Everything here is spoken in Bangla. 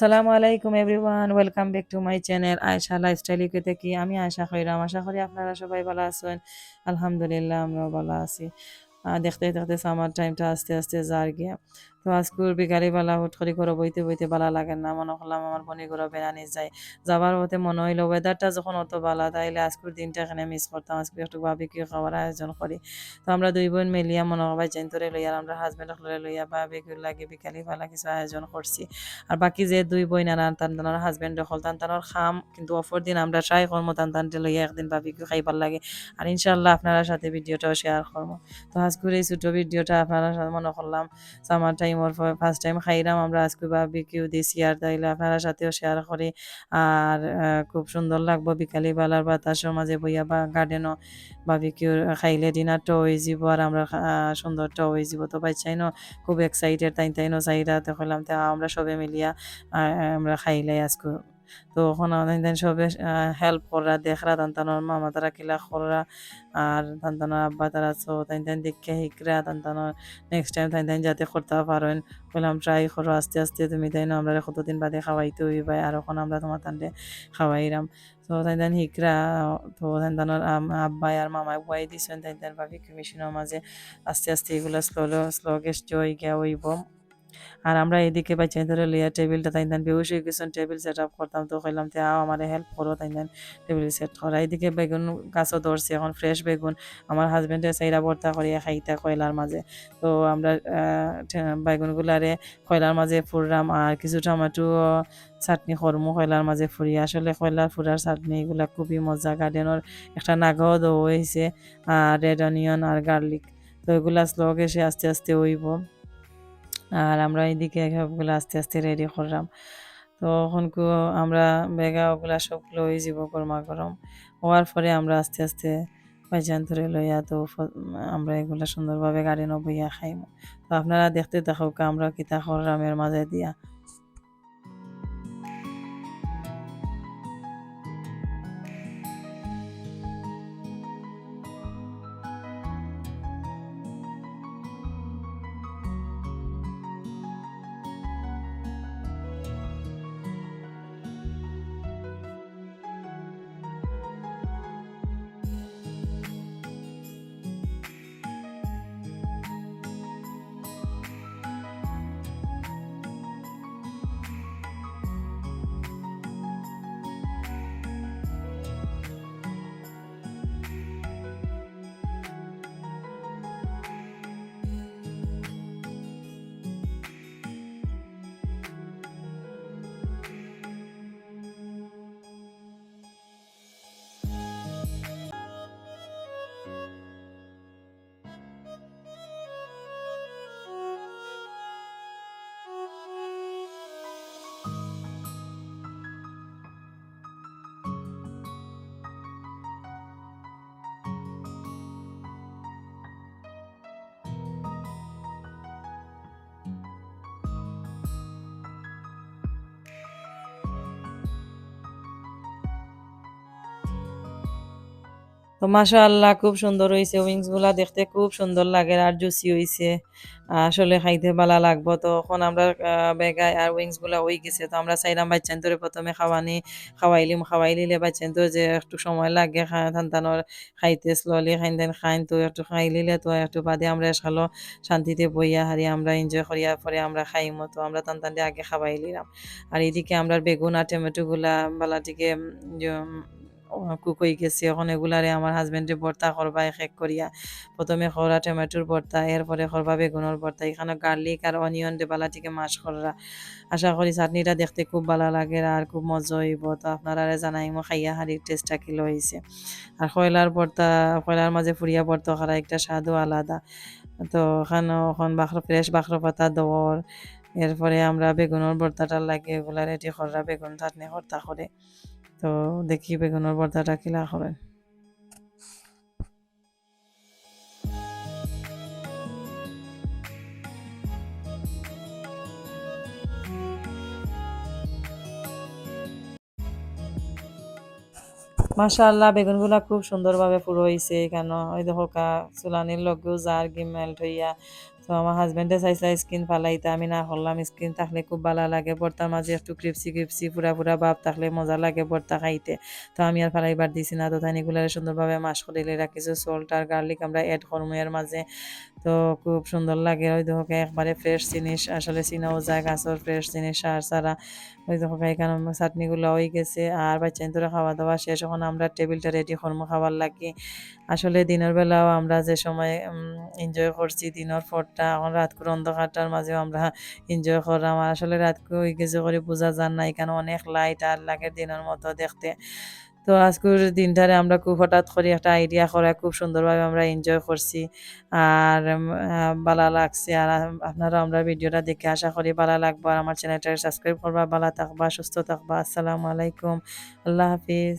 আসসালামু আলাইকুম everyone, welcome back to my channel Ayesha lifestyle UK থেকে। আমি আয়শা খৈরাম, আশা করি আপনারা সবাই ভালো আছেন। আলহামদুলিল্লাহ আমরাও ভালো আছি। দেখতে দেখতে সামার টাইমটা আস্তে আস্তে যার গিয়া। তো আজকুর বিকালে বেলা হুট করে করে বইতে বইতে ভালো লাগে না। মনে করলাম আমার বনি করে বেড়ানি যায়। যাবার হতে মনে হইল ওয়েদারটা যখন অত ভালো, তাইলে আজকুর দিনটা এখানে মিস করতাম। আজকে একটু ভাবি কি খাবার আয়োজন করি। তো আমরা দুই বোন মিলিয়া মনে হয় জেন্তরে লইয়া আর আমরা হাজবেন্ড লইয়া ভাবি লাগে বিকালে বেলা কিছু আয়োজন করছি। আর বাকি যে দুই বই নানা তান তানোর হাজবেন্ড হল, তান তানোর খাম। কিন্তু অফর দিন আমরা ট্রাই করব তান তানটে লইয়া একদিন ভাবি কি খাইবার লাগে। আর ইনশাল্লাহ আপনারা সাথে ভিডিওটাও শেয়ার করব তো আজকের এই ছোট ভিডিওটা আপনারা মনে করলাম সামার টাইম ওর ফার্স্ট টাইম খাইলাম আমরা আজকে ভাবি কিউ দিছি আর তাইলে আপনারা সাথেও শেয়ার করি। আর খুব সুন্দর লাগবো বিকালে বেলার বাতাসের মাঝে বইয়া বা গার্ডেনও ভাবি কিউ খাইলে ডিনারটা হয়ে যাব আর আমরা আহ, সুন্দরটা হয়ে যাব তো বাচ্চাই ন খুব এক্সাইটেড তাই তাই নো কইলাম তা আমরা সবে মিলিয়া আমরা খাইলে আজকে তো ওখানে তাই সবে হেল্প করা, দেখরা তান্তানোর মামা তারা কিলা করা, আর তান্তানোর আব্বা তারা সো তাই তাই দেখে শিখরা তান্তানোর নেক্সট টাইম তাই তাই যাতে করতে পারেন। বললাম, ট্রাই করো, আস্তে আস্তে তুমি তাই না, আমরা কতদিন বাদে খাওয়াইতে হইবাই আর এখন আমরা তোমার তান্ডে খাওয়াইরাম। তো তাই তাই শিখরা, তো তাই তানোর আব্বাই আর মামাই বুয়াই দিছেন তাই তাই ভাবি কমিশনের মাঝে আস্তে আস্তে এগুলো স্লো স্লো গেস্ট হয়ে গিয়া হইব। আর আমরা এদিকে বাচ্চা ধরে লিয়া টেবিলটা তাই দেন বেউস গেছেন টেবিল সেট আপ করতাম তো কইলাম তে আও আমার হেল্প করো তাই দেন টেবিল সেট করা। এদিকে বেগুন গাছও ধরছে, এখন ফ্রেশ বেগুন, আমার হাজবেন্ডে চাইরা ভর্তা করিয়া খাইতা কয়লার মাঝে। তো আমরা বেগুনগুলারে কয়লার মাঝে ফুররাম, আর কিছু টমেটো চাটনি করমু কয়লার মাঝে ফুরি আসলে কয়লার ফুরার চাটনি এগুলা খুবই মজা গার্ডেনের একটা নাগাও দেওয়া হয়েছে আর রেড অনিয়ন আর গার্লিক তো এগুলা স্লো এসে আস্তে আস্তে হইব। আর আমরা এইদিকে সবগুলো আস্তে আস্তে রেডি করলাম। তো ওখানকু আমরা বেগা ওগুলা সবগুলো হয়ে যাব গরমা গরম হওয়ার পরে আমরা আস্তে আস্তে পাইজান ধরে লইয়া তো আমরা এগুলা সুন্দরভাবে গাড়ি নবইয়া খাইম। তো আপনারা দেখতে থাকুক, আমরা কিতা করলামের মাঝে দিয়া তো মাশাআল্লাহ, খুব সুন্দর হয়েছে উইংসগুলা দেখতে খুব সুন্দর লাগে আর জুসি হয়েছে আসলে খাইতে ভালো লাগবো। তো এখন আমরা বেগায় আর উইংসগুলা হয়ে গেছে। তো আমরা চাইলাম বাচ্চান তোরে প্রথমে খাওয়ানি, খাওয়াইলিম খাওয়াই লিলে বাচ্চান তো যে একটু সময় লাগে সন্তানোর খাইতে স্লোলি খাইন খাইন তো একটু খাই লিলে তো একটু বাদে আমরা এসালো শান্তিতে বইয়া হারি, আমরা এনজয় করিয়া পরে আমরা খাইমো। তো আমরা তান্তানটি আগে খাওয়াই লিলাম আর এদিকে আমরা বেগুন আর টমেটো গুলা বালাটিকে কুক হয়ে গেছে এখন এগুলারে আমার হাজবেন্ডে ভর্তা করবা এক এক করিয়া। প্রথমে খরা, টমেটোর ভর্তা, এরপরে করবা বেগুনের ভর্তা, এখানে গার্লিক আর অনিয়ন দেবালা থেকে মাছ কররা। আশা করি চাটনিটা দেখতে খুব ভালো লাগে আর খুব মজা হইব। তো আপনারা জানাই মো খাইয়া হারির টেস্টটা কিলো হয়েছে আর কয়লার ভর্তা, কয়লার মাঝে ফুরিয়া ভর্তা করা একটা স্বাদও আলাদা। তো ওখানে, ওখান বাখর ফ্রেশ বাখর পাতা দৌড় এরপরে আমরা বেগুনের ভর্তাটা লাগে, এগুলা রেডি করা বেগুন চাটনি, ভর্তা করে। তো দেখি বেগুনের ভর্তাটা কিলা করেন মাশাআল্লাহ, বেগুনগুলা খুব সুন্দরভাবে পুরো হইছে কেন? ওই দেখো চুলানির লগেও জার গি মেল্ট হইয়া তো আমার হাজবেন্ডে চাইছে স্কিন ফালাইতে, আমি না করলাম স্কিন থাকলে খুব ভালো লাগে ভর্তার মাঝে একটু ক্রিপসি ক্রিপসি পুরা পুরা ভাব থাকলে মজা লাগে ভর্তা খাইতে। তো আমি আর ফালাইবার দিছি না, তো তাই এগুলার সুন্দরভাবে মাস করে রাখিছো সল্ট আর গার্লিক আমরা অ্যাড করব এর মাঝে। তো খুব সুন্দর লাগে, ওই দেখো একবারে ফ্রেশ জিনিস, আসলে চিনাও যায় গাছর ফ্রেশ জিনিস, সার সারা। ওই দেখো এখানে চাটনিগুলো হয়ে গেছে, আর বাচ্চা তোরা খাওয়া দাওয়া শেষ, এখন আমরা টেবিলটা রেডি করব খাবার লাগি। আসলে দিনের বেলাও আমরা যে সময় এনজয় করছি দিনের পরটা, এখন রাত করে অন্ধকারটার মাঝেও আমরা এনজয় করলাম। আসলে রাত হয়ে গেছে করে বোঝা যান না, এখানে অনেক লাইট আর লাগে দিনের মতো দেখতে। তো আজকের দিনটারে আমরা খুব হঠাৎ করে একটা আইডিয়া করা খুব সুন্দরভাবে আমরা এনজয় করছি। আর ভালো লাগছে। আর আপনারা আমরা ভিডিওটা দেখে আশা করি ভালো লাগবে। আর আমার চ্যানেলটা সাবস্ক্রাইব করবা, ভালো থাকবা, সুস্থ থাকবা। আসসালামু আলাইকুম। আল্লাহ হাফিজ।